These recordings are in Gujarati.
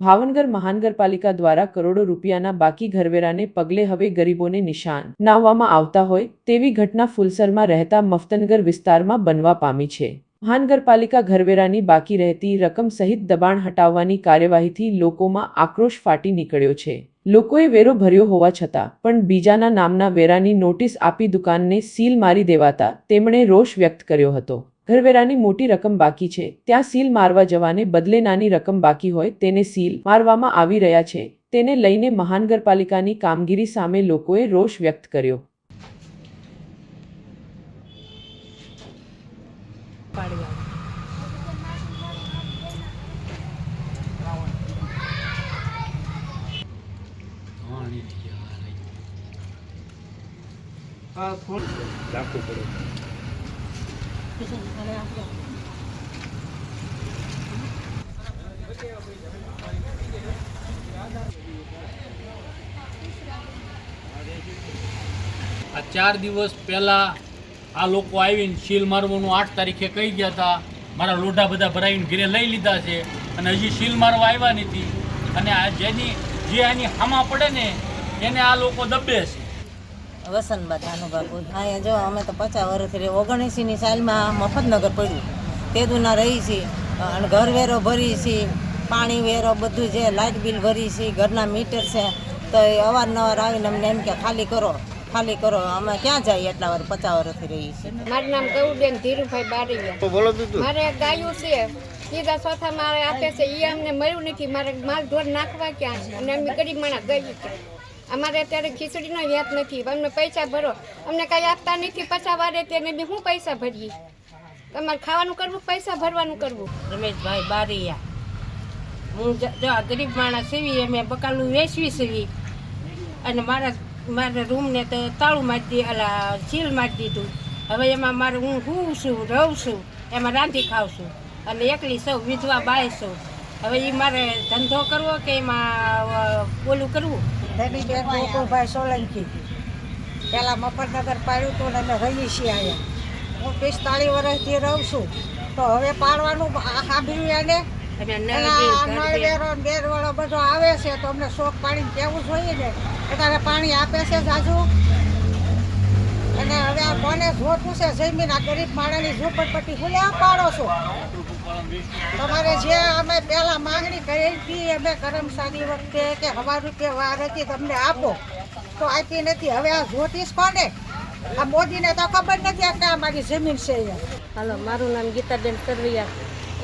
ભાવનગર મહાનગરપાલિકા દ્વારા કરોડો રૂપિયાના બાકી ઘરવેરાને પગલે હવે ગરીબોને નિશાન નાવવામાં આવતા હોય તેવી ઘટના ફુલસરમાં રહેતા મફતનગર વિસ્તારમાં બનવા પામી છે. મહાનગરપાલિકા ઘરવેરાની બાકી રહેતી રકમ સહિત દબાણ હટાવવાની કાર્યવાહીથી લોકોમાં આક્રોશ ફાટી નીકળ્યો છે. લોકોએ વેરો ભર્યો હોવા છતાં પણ બીજાના નામના વેરાની નોટિસ આપી દુકાનને સીલ મારી દેવાતા તેમણે રોષ વ્યક્ત કર્યો હતો. ઘરવેરાની મોટી રકમ બાકી છે. ત્યાં સીલ મારવા જવાને બદલે નાની રકમ બાકી હોય તેને સીલ મારવામાં આવી રહ્યા છે. તેને લઈને મહાનગરપાલિકાની કામગીરી સામે લોકોએ રોષ વ્યક્ત કર્યો. પાડી. આવે આ ચાર દિવસ પહેલાં આ લોકો આવીને શીલ મારવાનું આઠ તારીખે કહી ગયા હતા, મારા લોઢા બધા ભરાવીને ઘરે લઈ લીધા છે અને હજી શીલ મારવા આવ્યા નથી. અને આ જેની જે આની હામા પડે ને, એને આ લોકો દબે છે. વસંતબા ધાનુબાપુ અહીંયા જો અમે તો પચાસ વર્ષથી રહી ઓગણએંસીની સાલમાં મફતનગર પડ્યું. તે દુના રહી છીએ અને ઘર વેરો ભરી છીએ પાણી વેરો બધું છે લાઇટ બિલ ભરી છીએ ઘરના મીટર છે. તો એ અવારનવાર આવીને અમને એમ કે ખાલી કરો ખાલી કરો. અમે ક્યાં જઈએ એટલા વાર પચાસ વર્ષથી રહી છીએ. મારું નામ ગૌડેન ધીરુભાઈ બારૈયા. મારે ગાયું છે. સીધા ચોથા મારે આપે છે. એ અમને મળ્યું નથી. મારે માલ ઢોર નાખવા ક્યાં છે? અને અમે ગરીબ માણસ ગઈ છે અમારે અત્યારે ખીચડીનો વ્યાજ નથી. અમને પૈસા ભરો. અમને કાંઈ આપતા નથી. પછા વારે તેને બી હું પૈસા ભરીએ? તમારે ખાવાનું કરવું, પૈસા ભરવાનું કરવું? રમેશભાઈ બારીયા. હું જો ગરીબ માણસ એવી અમે બકાલું વેચવી સીવી અને મારા મારા રૂમને તો તાળું મારી દીધું અલા સીલ મારી દીધું. હવે એમાં મારે હું હું છું, રહું છું, એમાં રાંધી ખાઉં છું. અને એકલી સૌ વિધવા બાય છું. હવે એ મારે ધંધો કરવો કે એમાં ઓલું કરવું? ધનીબેન ગોકુલભાઈ સોલંકી. પહેલાં મફતનગર પાડ્યું હતું ને અમે રહીએ છીએ અહીંયા. હું પિસ્તાળીસ વર્ષથી રહું છું. તો હવે પાડવાનું સાંભળ્યું એને? નળવેરો બેરવાળો બધો આવે છે તો અમને શોખ પાડીને કહેવું જોઈએ ને? અત્યારે પાણી આપે છે જાજુ? અને હવે આ કોને જોતું છે? જમીન આ ગરીબ માણસની ઝૂંપડપટ્ટી આ પાડો છો? તમારે જે અમે પહેલા માંગણી કરી હતી, અમે કર્મચારી વખતે કે હવા રૂપિયા વાર હતી તમને આપો. તો આપી નથી. હવે આ જોતીશ કોને? આ મોદીને તો ખબર નથી કે અમારી જમીન છે હાલો, મારું નામ ગીતાબેન સરવૈયા.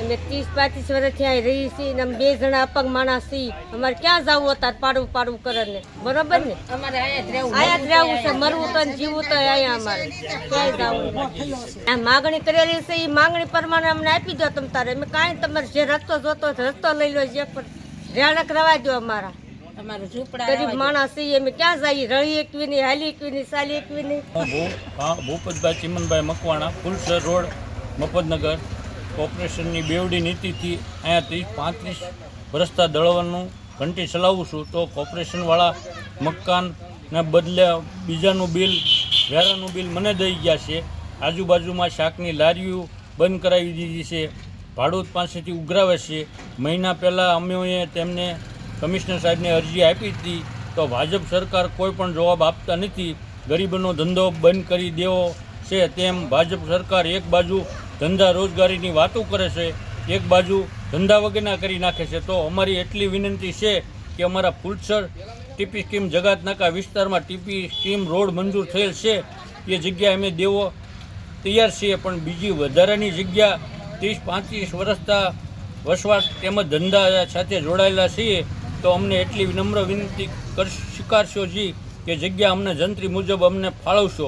અમે ત્રીસ પાંત્રીસ વર્ષથી અહીં રહી છીએ અને અમે બે જણા અપંગ માણસ છીએ. અમારે ક્યાં જવું અત્યારે પાડવું પાડવું કરે ને બરોબર ને? અમારે અહીંયા જ રહેવું. છે મરવું તો ને જીવવું તો અહીંયા અમારે. ક્યાંય જવું આ માગણી કરેલી છે એ માગણી પ્રમાણે અમને આપી દો તમ તારે. અમે કાંઈ તમારે જે રસ્તો જોતો હોય રસ્તો લઈ લો જે પણ. રહેણક રવા દો અમારા. અમારું ઝૂંપડા ગરીબ માણસ છીએ અમે ક્યાં જઈએ? રળી એકવી નહીં હાલી એકવી નહીં સાલી એકવી નહીં ભૂપતભાઈ ચિમનભાઈ મકવાણા ફુલસર રોડ મફતનગર. કોર્પોરેશનની બેવડી નીતિથી અહીંયા ત્રીસ પાંત્રીસ રસ્તા દળવાનું ઘંટી ચલાવું છું, તો કોર્પોરેશનવાળા મકાનના બદલે બીજાનું બિલ, વેરાનું બિલ મને દઈ ગયા છે. આજુબાજુમાં શાકની લારીઓ બંધ કરાવી દીધી છે. ભાડૂત પાસેથી ઉઘરાવે છે. મહિના પહેલાં અમે તેમને કમિશનર સાહેબને અરજી આપી હતી, તો ભાજપ સરકાર કોઈ પણ જવાબ આપતા નથી. ગરીબોનો ધંધો બંધ કરી દેવો છે તેમ ભાજપ સરકાર એક બાજુ ધંધા રોજગારીની વાતો કરે છે, એક બાજુ ધંધા વગરના કરી નાખે છે, તો અમારી એટલી વિનંતી છે કે અમારા ફૂલસર ટીપી સ્કીમ જગાતનાકા વિસ્તારમાં ટીપી સ્કીમ રોડ મંજૂર થયેલ છે, એ જગ્યાએ અમે દેવો તૈયાર છીએ, પણ બીજી વધારાની જગ્યા ત્રીસ પાંત્રીસ વર્ષતા વસવાટ તેમજ ધંધા સાથે જોડાયેલા છીએ, તો અમને એટલી નમ્ર વિનંતી કર, સ્વીકારશો જી કે જગ્યા અમને જંત્રી મુજબ અમને ફાળવશો.